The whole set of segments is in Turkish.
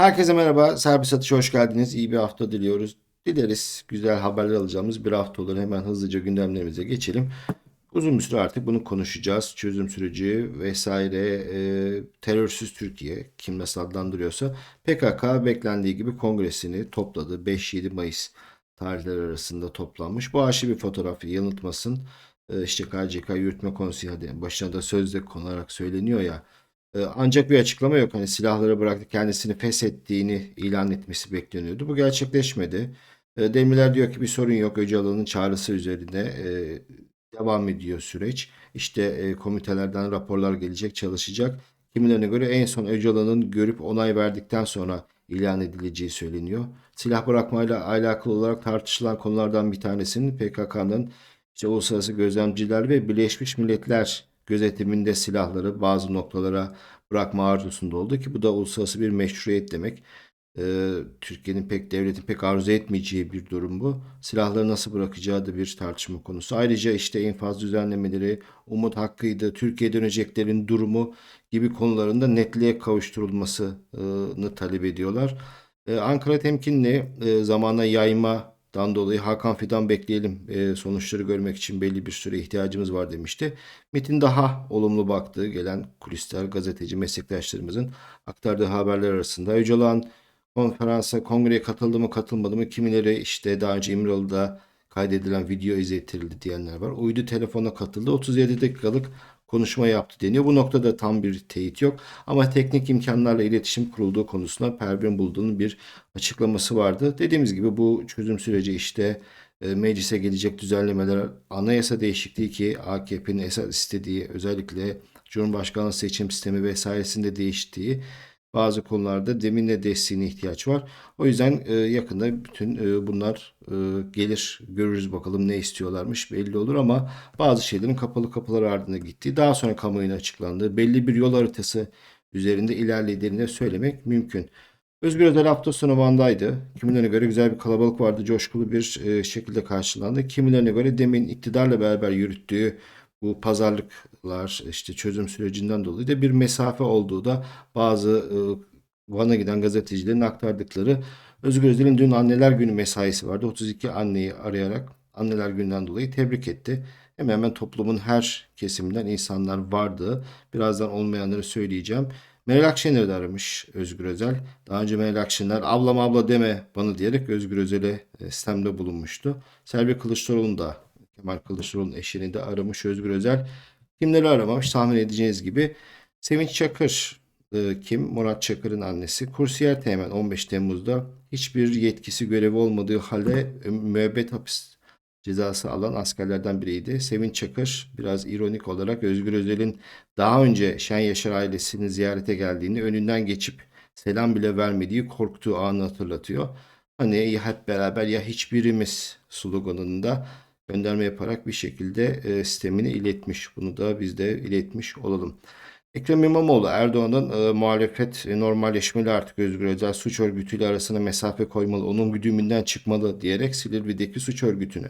Herkese merhaba. Serbest Atış'a hoş geldiniz. İyi bir hafta diliyoruz. Dileriz güzel haberler alacağımız bir hafta olur. Hemen hızlıca gündemlerimize geçelim. Uzun bir süre artık bunu konuşacağız. Çözüm süreci vesaire e, terörsüz Türkiye kim nasıl adlandırıyorsa PKK beklendiği gibi kongresini topladı. 5-7 Mayıs tarihleri arasında toplanmış. Bu arşiv bir fotoğrafı yanıltmasın. E, işte KCK Yürütme Konseyi başına da sözde konularak söyleniyor ya. E, Ancak bir açıklama yok. Hani silahları bıraktı kendisini feshettiğini ilan etmesi bekleniyordu. Bu gerçekleşmedi. E, Demirler diyor ki bir sorun yok. Öcalan'ın çağrısı üzerine e, devam ediyor süreç. İşte e, komitelerden raporlar gelecek, çalışacak. Kimilerine göre en son Öcalan'ın görüp onay verdikten sonra ilan edileceği söyleniyor. Silah bırakmayla alakalı olarak tartışılan konulardan bir tanesinin PKK'nın işte uluslararası gözlemciler ve Birleşmiş Milletler gözetiminde silahları bazı noktalara bırakma arzusunda oldu ki bu da uluslararası bir meşruiyet demek. Ee, Türkiye'nin pek devletin pek arzu etmeyeceği bir durum bu. Silahları nasıl bırakacağı da bir tartışma konusu. Ayrıca işte infaz düzenlemeleri, umut hakkıydı, Türkiye döneceklerin durumu gibi konularında netliğe kavuşturulmasını talep ediyorlar. Ee, Ankara temkinli e, zamana yaymadan dolayı Hakan Fidan bekleyelim e, sonuçları görmek için belli bir süre ihtiyacımız var demişti. MIT'in daha olumlu baktığı gelen kulisler gazeteci meslektaşlarımızın aktardığı haberler arasında Öcalan konferansa, kongreye katıldı mı katılmadı mı kimileri işte daha önce İmralı'da kaydedilen video izlettirildi diyenler var. Uydu telefona katıldı 37 dakikalık konuşma yaptı deniyor. Bu noktada tam bir teyit yok. Ama teknik imkanlarla iletişim kurulduğu konusunda Pervin Bulduğ'un bir açıklaması vardı. Dediğimiz gibi bu çözüm süreci işte e, meclise gelecek düzenlemeler, anayasa değişikliği ki AKP'nin esas istediği özellikle Cumhurbaşkanlığı seçim sistemi vesairesinde değiştiği bazı konularda deminle desteğine ihtiyaç var. O yüzden e, yakında bütün e, bunlar e, gelir görürüz bakalım ne istiyorlarmış belli olur ama bazı şeylerin kapalı kapılar ardında gittiği daha sonra kamuoyuna açıklandığı belli bir yol haritası üzerinde ilerlediğini söylemek mümkün. Özgür Özel hafta sonu Van'daydı. Kimilerine göre güzel bir kalabalık vardı. Coşkulu bir e, şekilde karşılandı. Kimilerine göre demin iktidarla beraber yürüttüğü bu pazarlıklar işte çözüm sürecinden dolayı da bir mesafe olduğu da bazı e, Van'a giden gazetecilerin aktardıkları. Özgür Özel'in dün Anneler Günü mesaisi vardı. 32 anneyi arayarak Anneler Günü'nden dolayı tebrik etti. Hemen hemen toplumun her kesiminden insanlar vardı. Birazdan olmayanları söyleyeceğim. Meral Akşener'i de aramış Özgür Özel. Daha önce Meral Akşener ablam abla deme bana diyerek Özgür Özel'e e, sistemde bulunmuştu. Selvi Kılıçdaroğlu'nu da Kemal Kılıçdaroğlu'nun eşini de aramış Özgür Özel. Kimleri aramamış tahmin edeceğiniz gibi. Sevinç Çakır e, kim? Murat Çakır'ın annesi. Kursiyer Teğmen 15 Temmuz'da hiçbir yetkisi görevi olmadığı halde müebbet hapis cezası alan askerlerden biriydi. Sevinç Çakır biraz ironik olarak Özgür Özel'in daha önce Şen Yaşar ailesini ziyarete geldiğini önünden geçip selam bile vermediği korktuğu anı hatırlatıyor. Hani ya hep beraber ya hiçbirimiz sloganında gönderme yaparak bir şekilde e, sistemini iletmiş. Bunu da biz de iletmiş olalım. Ekrem İmamoğlu Erdoğan'ın e, muhalefet e, normalleşmeli artık Özgür Özel suç örgütüyle arasına mesafe koymalı, onun güdümünden çıkmalı diyerek Silivri'deki suç örgütünü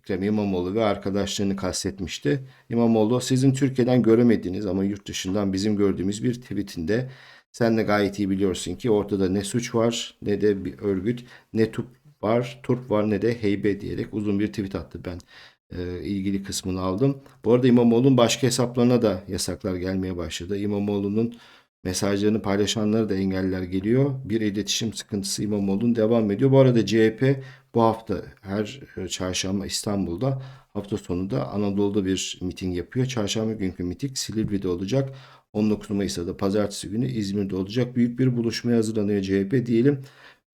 Ekrem İmamoğlu ve arkadaşlarını kastetmişti. İmamoğlu sizin Türkiye'den göremediğiniz ama yurt dışından bizim gördüğümüz bir tweetinde sen de gayet iyi biliyorsun ki ortada ne suç var ne de bir örgüt ne tup var, turp var ne de heybe diyerek uzun bir tweet attı. Ben e, ilgili kısmını aldım. Bu arada İmamoğlu'nun başka hesaplarına da yasaklar gelmeye başladı. İmamoğlu'nun mesajlarını paylaşanlara da engeller geliyor. Bir iletişim sıkıntısı İmamoğlu'nun devam ediyor. Bu arada CHP bu hafta her e, çarşamba İstanbul'da hafta sonu da Anadolu'da bir miting yapıyor. Çarşamba günkü miting Silivri'de olacak. 19 Mayıs'ta da pazartesi günü İzmir'de olacak. Büyük bir buluşmaya hazırlanıyor CHP diyelim.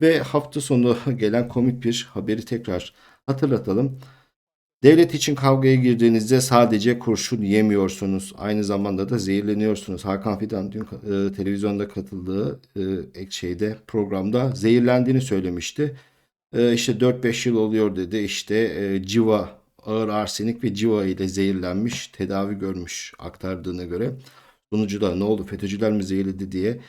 Ve hafta sonu gelen komik bir haberi tekrar hatırlatalım. Devlet için kavgaya girdiğinizde sadece kurşun yemiyorsunuz. Aynı zamanda da zehirleniyorsunuz. Hakan Fidan dün e, televizyonda katıldığı e, şeyde programda zehirlendiğini söylemişti. E, işte 4-5 yıl oluyor dedi. İşte e, civa, ağır arsenik ve civa ile zehirlenmiş, tedavi görmüş aktardığına göre. Sonucu ne oldu FETÖ'cüler mi zehirledi diye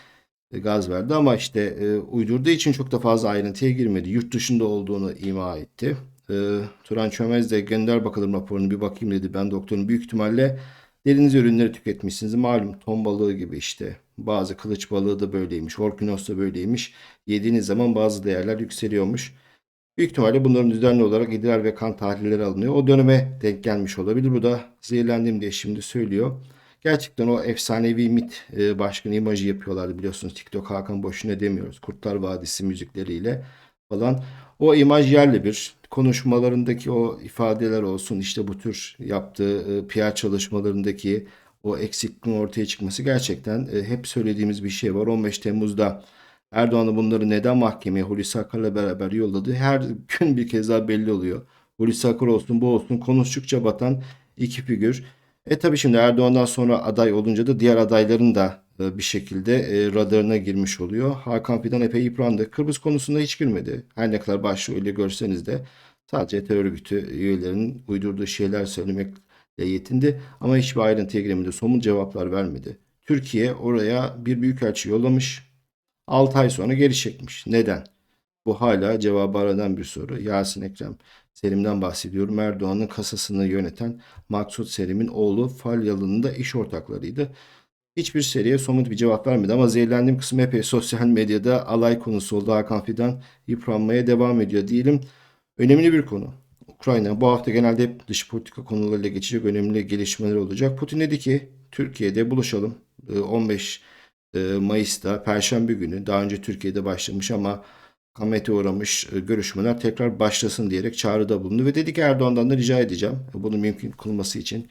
gaz verdi ama işte e, uydurduğu için çok da fazla ayrıntıya girmedi. Yurt dışında olduğunu ima etti. E, Turan Çömez de gönder bakalım raporunu bir bakayım dedi. Ben doktorun büyük ihtimalle Deniz ürünleri tüketmişsiniz. Malum ton balığı gibi işte. Bazı kılıç balığı da böyleymiş. Orkinos da böyleymiş. Yediğiniz zaman bazı değerler yükseliyormuş. Büyük ihtimalle bunların düzenli olarak idrar ve kan tahlilleri alınıyor. O döneme denk gelmiş olabilir. Bu da zehirlendim diye şimdi söylüyor. Gerçekten o efsanevi MIT e, başkanı imajı yapıyorlardı biliyorsunuz. TikTok Hakan boşuna demiyoruz. Kurtlar Vadisi müzikleriyle falan. O imaj yerli bir. Konuşmalarındaki o ifadeler olsun işte bu tür yaptığı e, PR çalışmalarındaki o eksikliğin ortaya çıkması gerçekten e, hep söylediğimiz bir şey var. 15 Temmuz'da Erdoğan'ın bunları neden mahkemeye Hulusi Akar'la beraber yolladığı her gün bir kez daha belli oluyor. Hulusi Akar olsun bu olsun konuştukça batan iki figür. E tabii şimdi Erdoğan'dan sonra aday olunca da diğer adayların da e, bir şekilde e, radarına girmiş oluyor. Hakan Fidan epey yıprandı. Kıbrıs konusunda hiç girmedi. Her ne kadar başlığı öyle görseniz de sadece terör örgütü üyelerinin uydurduğu şeyler söylemekle yetindi. Ama hiçbir ayrıntıya giremedi. Somut cevaplar vermedi. Türkiye oraya bir büyükelçi yollamış. 6 ay sonra geri çekmiş. Neden? Bu hala cevabı aradan bir soru. Yasin Ekrem Selim'den bahsediyorum. Erdoğan'ın kasasını yöneten Maksut Selim'in oğlu Falyalı'nın da iş ortaklarıydı. Hiçbir seriye somut bir cevap vermedi ama zehirlendiğim kısmı epey sosyal medyada alay konusu oldu. Hakan Fidan yıpranmaya devam ediyor diyelim. Önemli bir konu. Ukrayna bu hafta genelde hep dış politika konularıyla geçecek önemli gelişmeler olacak. Putin dedi ki Türkiye'de buluşalım. Ee, 15 e, Mayıs'ta Perşembe günü daha önce Türkiye'de başlamış ama kamete uğramış e, görüşmeler tekrar başlasın diyerek çağrıda bulundu ve dedi ki Erdoğan'dan da rica edeceğim bunu mümkün kılması için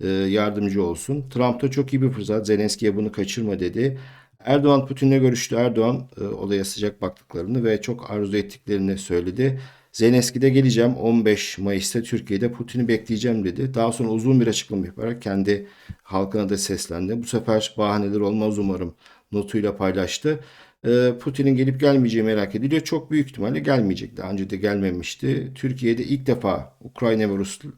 e, yardımcı olsun. Trump da çok iyi bir fırsat. Zelenski'ye bunu kaçırma dedi. Erdoğan Putin'le görüştü. Erdoğan e, olaya sıcak baktıklarını ve çok arzu ettiklerini söyledi. Zelenski de geleceğim 15 Mayıs'ta Türkiye'de Putin'i bekleyeceğim dedi. Daha sonra uzun bir açıklama yaparak kendi halkına da seslendi. Bu sefer bahaneler olmaz umarım notuyla paylaştı. Ee, Putin'in gelip gelmeyeceği merak ediliyor. Çok büyük ihtimalle gelmeyecek. Daha önce de gelmemişti. Türkiye'de ilk defa Ukrayna ve Rus e,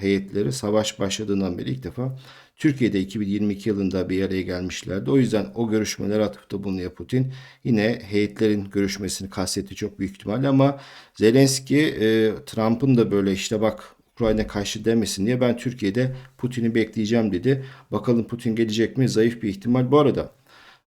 heyetleri savaş başladığından beri ilk defa Türkiye'de 2022 yılında bir araya gelmişlerdi. O yüzden o görüşmeler atıfta bulunuyor Putin. Yine heyetlerin görüşmesini kastetti çok büyük ihtimalle ama Zelenski e, Trump'ın da böyle işte bak Ukrayna karşı demesin diye ben Türkiye'de Putin'i bekleyeceğim dedi. Bakalım Putin gelecek mi? Zayıf bir ihtimal. Bu arada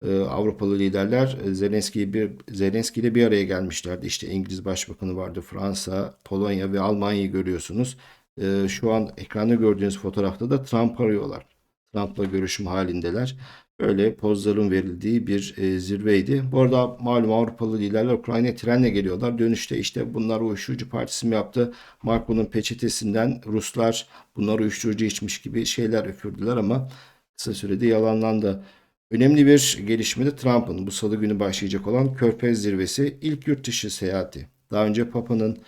Avrupalı liderler e, Zelenski bir Zelenski ile bir araya gelmişlerdi. İşte İngiliz Başbakanı vardı, Fransa, Polonya ve Almanya'yı görüyorsunuz. E, şu an ekranda gördüğünüz fotoğrafta da Trump arıyorlar. Trump'la görüşüm halindeler. Böyle pozların verildiği bir e, zirveydi. Bu arada malum Avrupalı liderler Ukrayna trenle geliyorlar. Dönüşte işte bunlar uyuşturucu partisi mi yaptı? Marco'nun peçetesinden Ruslar bunlar uyuşturucu içmiş gibi şeyler üfürdüler ama kısa sürede yalanlandı. Önemli bir gelişme de Trump'ın bu salı günü başlayacak olan Körfez zirvesi ilk yurt dışı seyahati. Daha önce Papa'nın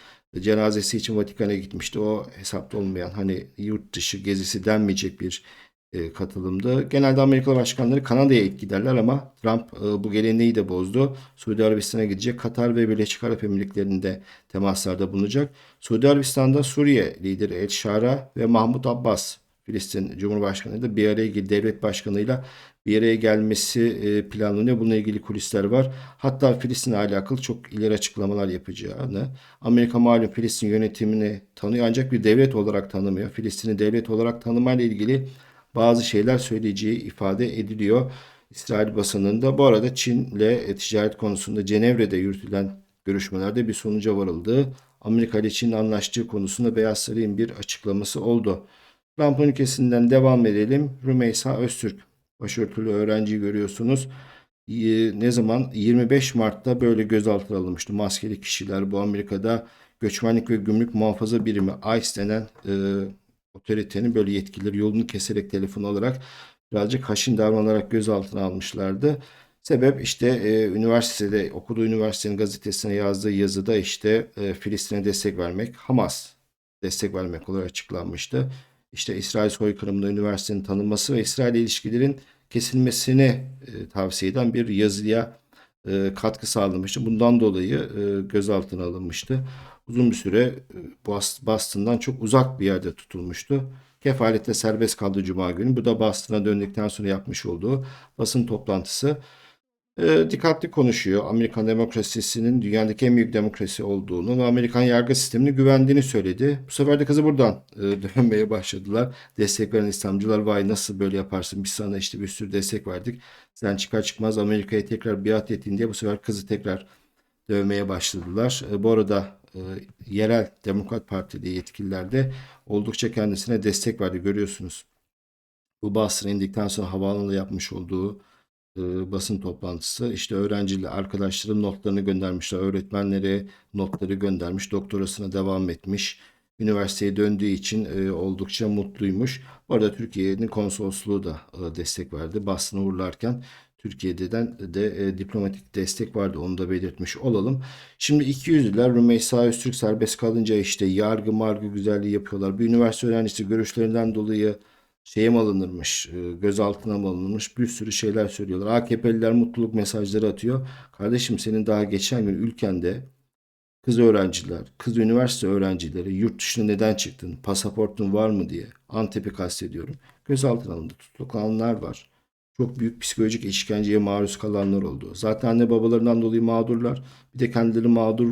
cenazesi için Vatikan'a gitmişti. O hesapta olmayan hani yurt dışı gezisi denmeyecek bir e, katılımdı. Genelde Amerikalı başkanları Kanada'ya ilk giderler ama Trump e, bu geleneği de bozdu. Suudi Arabistan'a gidecek. Katar ve Birleşik Arap Emirlikleri'nde temaslarda bulunacak. Suudi Arabistan'da Suriye lideri El Şara ve Mahmut Abbas Filistin Cumhurbaşkanı da bir araya geldi. Devlet başkanıyla bir araya gelmesi e, planlanıyor. Bununla ilgili kulisler var. Hatta Filistin'le alakalı çok ileri açıklamalar yapacağını. Amerika malum Filistin yönetimini tanıyor ancak bir devlet olarak tanımıyor. Filistin'i devlet olarak tanımayla ilgili bazı şeyler söyleyeceği ifade ediliyor. İsrail basınında bu arada Çin'le e, ticaret konusunda Cenevre'de yürütülen görüşmelerde bir sonuca varıldı. Amerika ile Çin'le anlaştığı konusunda Beyaz Saray'ın bir açıklaması oldu. Trump'ın ülkesinden devam edelim. Rümeysa Öztürk başörtülü öğrenciyi görüyorsunuz. Ne zaman? 25 Mart'ta böyle gözaltına alınmıştı. Maskeli kişiler bu Amerika'da göçmenlik ve gümrük muhafaza birimi ICE denen e, otoritenin böyle yetkileri yolunu keserek telefon alarak birazcık haşin davranarak gözaltına almışlardı. Sebep işte e, üniversitede okuduğu üniversitenin gazetesine yazdığı yazıda işte e, Filistin'e destek vermek, Hamas destek vermek olarak açıklanmıştı. İşte İsrail soykırımında üniversitenin tanınması ve İsrail ilişkilerin kesilmesini e, tavsiye eden bir yazıya e, katkı sağlamıştı. Bundan dolayı e, gözaltına alınmıştı. Uzun bir süre e, Boston'dan çok uzak bir yerde tutulmuştu. Kefaletle serbest kaldı Cuma günü. Bu da Boston'a döndükten sonra yapmış olduğu basın toplantısı. E, dikkatli konuşuyor. Amerikan demokrasisinin dünyadaki en büyük demokrasi olduğunu ve Amerikan yargı sistemine güvendiğini söyledi. Bu sefer de kızı buradan e, dönmeye başladılar. Destek veren İslamcılar vay nasıl böyle yaparsın biz sana işte bir sürü destek verdik. Sen çıkar çıkmaz Amerika'ya tekrar biat ettin diye bu sefer kızı tekrar dövmeye başladılar. E, bu arada e, yerel Demokrat Partili yetkililer de oldukça kendisine destek verdi görüyorsunuz. Bu basına indikten sonra havaalanında yapmış olduğu e, basın toplantısı. İşte öğrenciler, arkadaşların notlarını göndermişler. Öğretmenlere notları göndermiş. Doktorasına devam etmiş. Üniversiteye döndüğü için e, oldukça mutluymuş. Bu arada Türkiye'nin konsolosluğu da e, destek verdi. Basını uğurlarken Türkiye'den de e, diplomatik destek vardı. Onu da belirtmiş olalım. Şimdi 200'lüler Rümeysa Öztürk serbest kalınca işte yargı margı güzelliği yapıyorlar. Bir üniversite öğrencisi görüşlerinden dolayı şeye mi alınırmış, e, gözaltına mı alınırmış bir sürü şeyler söylüyorlar. AKP'liler mutluluk mesajları atıyor. Kardeşim senin daha geçen gün ülkende kız öğrenciler, kız üniversite öğrencileri yurt dışına neden çıktın, pasaportun var mı diye Antep'i kastediyorum. Gözaltına alındı, tutuklananlar var. Çok büyük psikolojik işkenceye maruz kalanlar oldu. Zaten anne babalarından dolayı mağdurlar. Bir de kendileri mağdur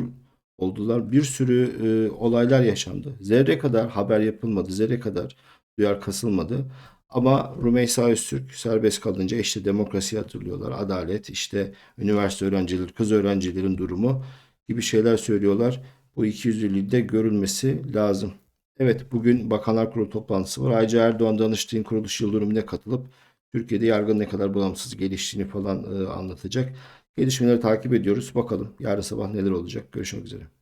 oldular. Bir sürü e, olaylar yaşandı. Zerre kadar haber yapılmadı. Zerre kadar duyar kasılmadı. Ama Rümeysa Öztürk serbest kalınca işte demokrasi hatırlıyorlar. Adalet, işte üniversite öğrencileri, kız öğrencilerin durumu gibi şeyler söylüyorlar. Bu ikiyüzlülüğü de görülmesi lazım. Evet bugün Bakanlar Kurulu toplantısı var. Ayrıca Erdoğan Danıştay'ın kuruluş yıl katılıp Türkiye'de yargının ne kadar bağımsız geliştiğini falan e, anlatacak. Gelişmeleri takip ediyoruz. Bakalım yarın sabah neler olacak. Görüşmek üzere.